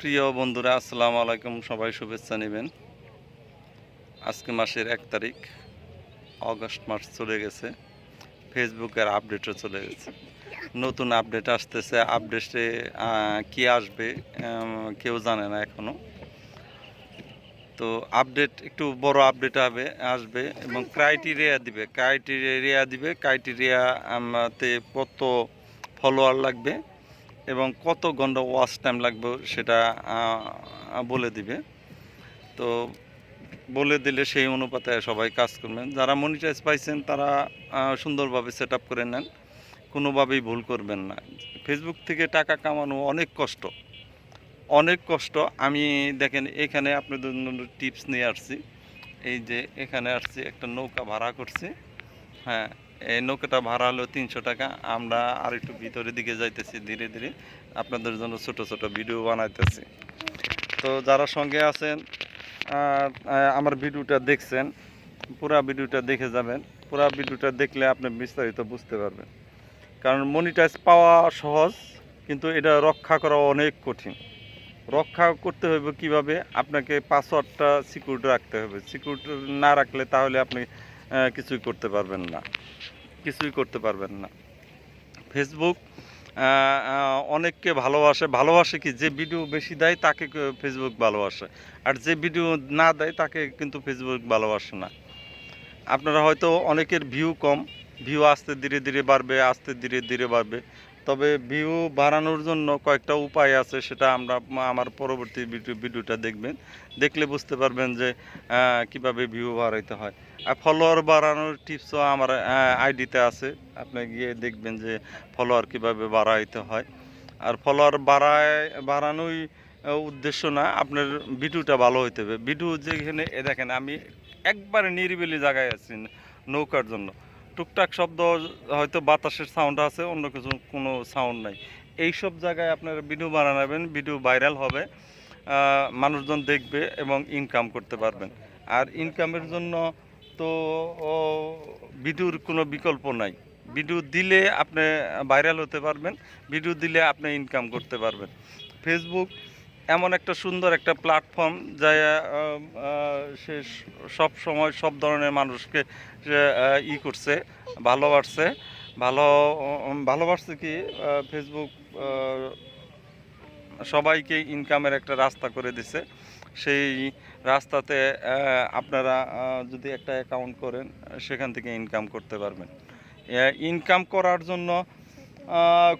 প্রিয় বন্ধুরা, আসসালামু আলাইকুম। সবাই শুভেচ্ছা নেবেন। আজকে মাসের এক তারিখ, অগস্ট মাস চলে গেছে। ফেসবুকের আপডেটও চলে গেছে। নতুন আপডেট আসতেছে। আপডেটে কি আসবে কেউ জানে না এখনও। তো আপডেট একটু বড় আপডেট হবে, আসবে এবং ক্রাইটেরিয়া দিবে। ক্রাইটেরিয়া দিবে ক্রাইটেরিয়া তে কত ফলোয়ার লাগবে। এবং কত ঘণ্টা ওয়াচ টাইম লাগবে সেটা বলে দিবে। তো বলে দিলে সেই অনুপাতে সবাই কাজ করবেন। যারা মনিটাইজ পাইছেন, তারা সুন্দরভাবে সেট করে নেন। কোনোভাবেই ভুল করবেন না। ফেসবুক থেকে টাকা কামানো অনেক কষ্ট। অনেক কষ্ট। আমি দেখেন, এখানে আপনাদের টিপস নিয়ে আসছি। এই যে, এখানে আসছি, একটা নৌকা ভাড়া করছি। হ্যাঁ নৌকাটা ভাড়া হলো তিনশো টাকা। আমরা আর একটু ভিতরের দিকে যাইতেছি, ধীরে ধীরে। আপনাদের জন্য ছোট ছোট ভিডিও বানাইতেছি। তো যারা সঙ্গে আছেন আমার ভিডিওটা দেখছেন, পুরা ভিডিওটা দেখে যাবেন। পুরা ভিডিওটা দেখলে আপনি বিস্তারিত বুঝতে পারবেন। কারণ মনিটাইজ পাওয়া সহজ, কিন্তু এটা রক্ষা করা অনেক কঠিন। রক্ষা করতে হবে কীভাবে? আপনাকে পাসওয়ার্ডটা সিকিউর রাখতে হবে। সিকিউর না রাখলে তাহলে আপনি কিছুই করতে পারবেন না। কিছুই করতে পারবেন না। ফেসবুক অনেককে ভালোবাসে। ভালোবাসে কি? যে ভিডিও বেশি দেয়, তাকে ফেসবুক ভালোবাসে। আর যে ভিডিও না দেয়, তাকে কিন্তু ফেসবুক ভালোবাসে না। আপনারা হয়তো অনেকের ভিউ কম। ভিউ আস্তে ধীরে ধীরে বাড়বে, আস্তে ধীরে ধীরে বাড়বে। তবে ভিউ বাড়ানোর জন্য কয়েকটা উপায় আছে, সেটা আমরা আমার পরবর্তী ভিডিও, ভিডিওটা দেখবেন। দেখলে বুঝতে পারবেন যে কীভাবে ভিউ বাড়াইতে হয়। আর ফলোয়ার বাড়ানোর টিপসও আমার আইডিতে আছে। আপনি গিয়ে দেখবেন যে ফলোয়ার কীভাবে বাড়াইতে হয়। আর ফলোয়ার বাড়ায়, বাড়ানোই উদ্দেশ্য না, আপনার ভিডিওটা ভালো হইতে হবে। ভিডিও যেখানে দেখেন, আমি একবারে নিরিবিলি জায়গায় আছি নৌকার জন্য। টুকটাক শব্দ, হয়তো বাতাসের সাউন্ড আছে, অন্য কিছু কোনো সাউন্ড নাই। এই সব জায়গায় আপনারা ভিডিও বানাবেন, ভিডিও ভাইরাল হবে মানুষজন দেখবে এবং ইনকাম করতে পারবেন। আর ইনকামের জন্য তো ভিডিওর কোনো বিকল্প নাই। ভিডিও দিলে আপনি ভাইরাল হতে পারবেন, ভিডিও দিলে আপনি ইনকাম করতে পারবেন। ফেসবুক এমন একটা সুন্দর একটা প্ল্যাটফর্ম যা সে সব সময় সব ধরনের মানুষকে ই করছে ভালোবাসছে ভালো ভালোবাসছে কি ফেসবুক সবাইকে ইনকামের একটা রাস্তা করে দিছে। সেই রাস্তাতে আপনারা যদি একটা অ্যাকাউন্ট করেন, সেখান থেকে ইনকাম করতে পারবেন। ইনকাম করার জন্য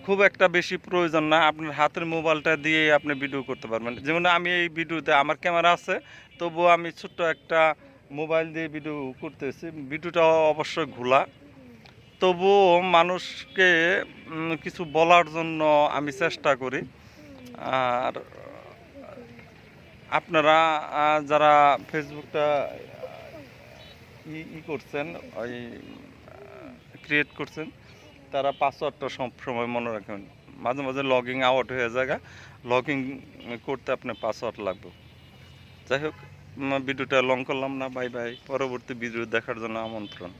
খুব একটা বেশি প্রয়োজন না। আপনার হাতের মোবাইলটা দিয়ে আপনি ভিডিও করতে পারবেন। যেমন আমি এই ভিডিওতে আমার ক্যামেরা আছে, তবুও আমি ছোট্ট একটা মোবাইল দিয়ে ভিডিও করতেছি। ভিডিওটা অবশ্যই ঘোলা। তবুও মানুষকে কিছু বলার জন্য আমি চেষ্টা করি। আর আপনারা যারা ফেসবুকটা ই ই করছেন, ওই ক্রিয়েট করছেন তারা পাসওয়ার্ডটা সব সময় মনে রাখবেন মাঝে মাঝে লগিং আউট হয়ে যায় লগিং করতে আপনার পাসওয়ার্ড লাগবে। যাই হোক ভিডিওটা লং করলাম না বাই বাই পরবর্তী ভিডিও দেখার জন্য আমন্ত্রণ।